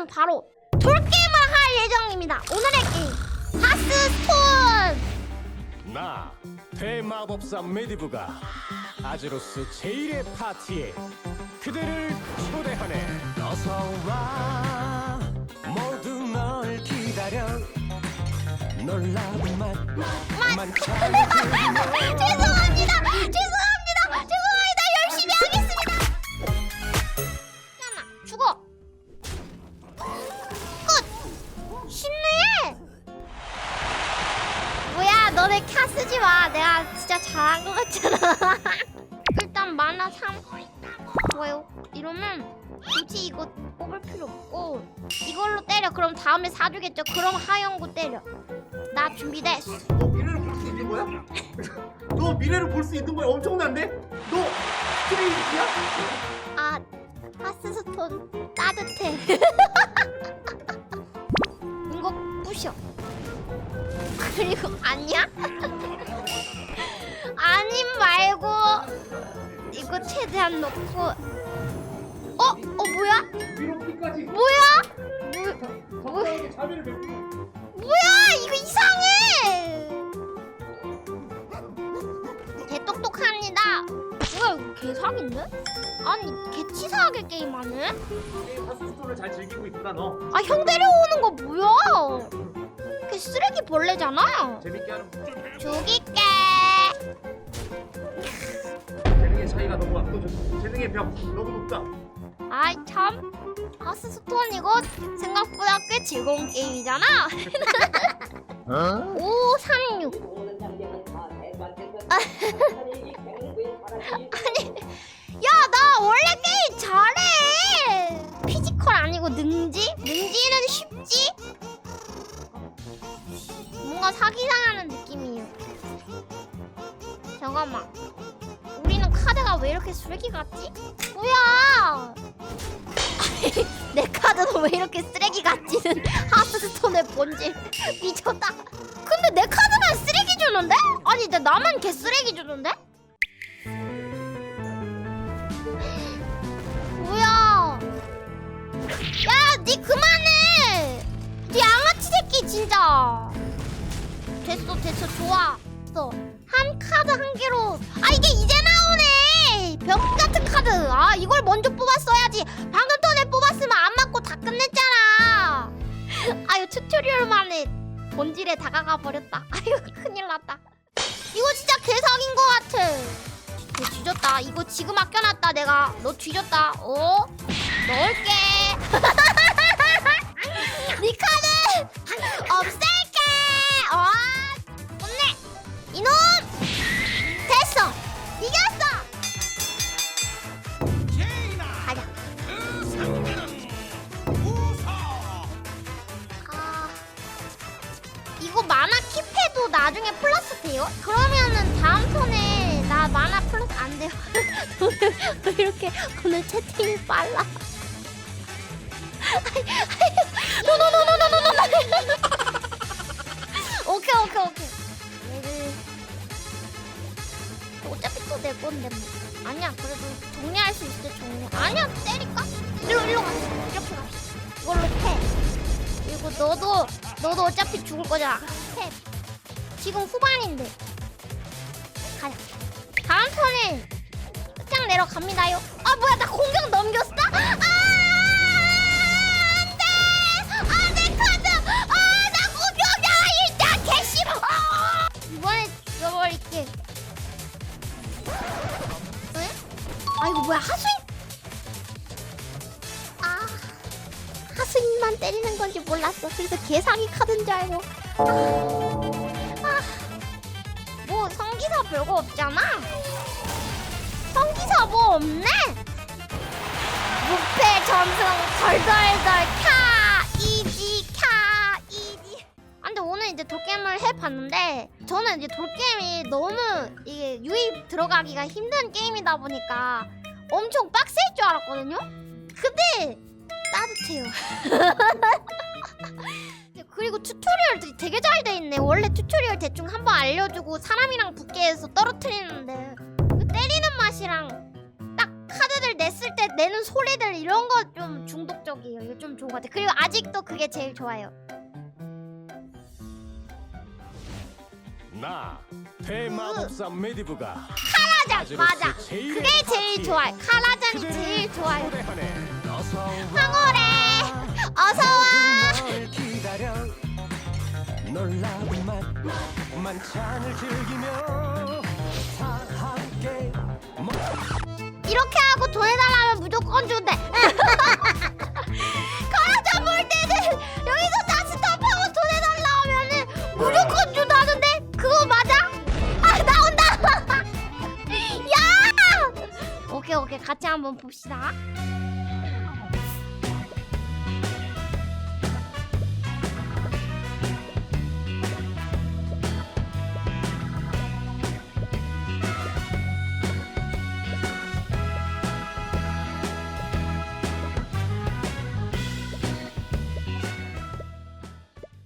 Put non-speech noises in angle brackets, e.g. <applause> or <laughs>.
그러면 바로 돌게임을 할 예정입니다. 오늘의 게임 하스스톤. 나 대마법사 메디브가 아즈로스 제1의 파티에 그대를 초대하네 어서 와 모두 널 기다려 놀라운 맛 만찬 <laughs> 야 너네 카 쓰지 마. 내가 진짜 잘한 것 같잖아. <laughs> 일단 만화 3. 뭐요? 이러면 굳이 이거 뽑을 필요 없고 이걸로 때려. 그럼 다음에 사주겠죠. 그럼 하영구 때려. 나 준비됐어. 너 미래를 볼 수 있는 거야? <laughs> 너 미래를 볼 수 있는 거야? 엄청난데? 너 스트레이트야? 아 하스스톤 따뜻해 <laughs> 그리고 아니야? <laughs> 아님 말고 이거 최대한 넣고 어? 어 뭐야? 뭐야? 뭐, 적당하게 자비를 베푸 뭐야 이거 이상해 개 똑똑합니다 뭐야 이거 개사기인데? 아니 개치사하게 게임하네? 게임 하스스톤을 잘 즐기고 있구나 너 아 형 데려오는 거 뭐야? 그 쓰레기 벌레잖아. 재밌게 하는 죽일게. 재능의 차이가 너무 압도적 재능의 벽 너무 높다 아이 참. 하스스톤 이거 생각보다 꽤 즐거운 게임이잖아. 536. <laughs> 아니, 야, 사기당하는 느낌이에요. 잠깐만. 우리는 카드가 왜 이렇게 쓰레기 같지? 뭐야? <laughs> 내 카드는 왜 이렇게 쓰레기 같지는 <laughs> 하스스톤의 본질 미쳤 됐어, 됐어, 좋아. 됐어. 한 카드 한 개로. 아 이게 이제 나오네. 벽 같은 카드. 아 이걸 먼저 뽑았어야지. 방금 전에 뽑았으면 안 맞고 다 끝냈잖아. 아유 튜토리얼만에 본질에 다가가 버렸다. <laughs> 아유 큰일 났다. 이거 진짜 개사기인 것 같아. 너 뒤졌다. 이거 지금 아껴놨다 내가. 너 뒤졌다. 어? 넣을게. <laughs> 네카 나중에 플러스 돼요? 그러면은 다음 턴에 나 만화 플러스 안 돼요. <laughs> 왜 이렇게 오늘 채팅이 빨라? 노노노노노노노. <laughs> 오케이 오케이 오케이. 얘를 어차피 또 내 건데 뭐. 아니야 그래도 정리할 수 있을 때 정리. 아니야 때릴까? 일로 일로 가. 이렇게 가. 이걸로 패. 그리고 너도 너도 어차피 죽을 거잖아. 패. 지금 후반인데. 가자. 다음 턴에 끝장 내러 갑니다요. 아 뭐야 나 공격 넘겼어? 아. 아! 응? 아 이거 뭐야 하수인? 아 하수인만 때리는 건지 몰랐어. 그래서 개사기 카드인 줄 알고. 아, 뭐 성기사 별거 없잖아. 성기사 뭐 없네. 무패 전승 덜덜덜 카 이지 카 이지. 아, 근데 오늘 이제 돌게임을 해봤는데 저는 이제 돌게임이 너무 이게 유입 들어가기가 힘든 게임이다 보니까 엄청 빡셀 줄 알았거든요. 근데 따뜻해요. <laughs> 튜토리얼들이 되게 잘 돼 있네. 원래 튜토리얼 대충 한 번 알려주고 사람이랑 붙게 해서 떨어뜨리는데 그 때리는 맛이랑 딱 카드들 냈을 때 내는 소리들 이런 거 좀 중독적이에요. 이거 좀 좋은 것 같아요. 그리고 아직도 그게 제일 좋아요. 나 대마법사 메디브가 카라잔 맞아. 그게 제일 좋아요. 카라잔이 제일 좋아요. 황홀해. 어서 와. 놀라운 맛 만찬을 즐기며 다 함께 먹 이렇게 하고 돈 해달라면 무조건 준대. 카라잔 볼 때는 여기서 다시 스톱하고 돈 해달라 하면은 무조건 준다는데 그거 맞아? 아 나온다. <laughs> 야. 오케이 오케이 같이 한번 봅시다.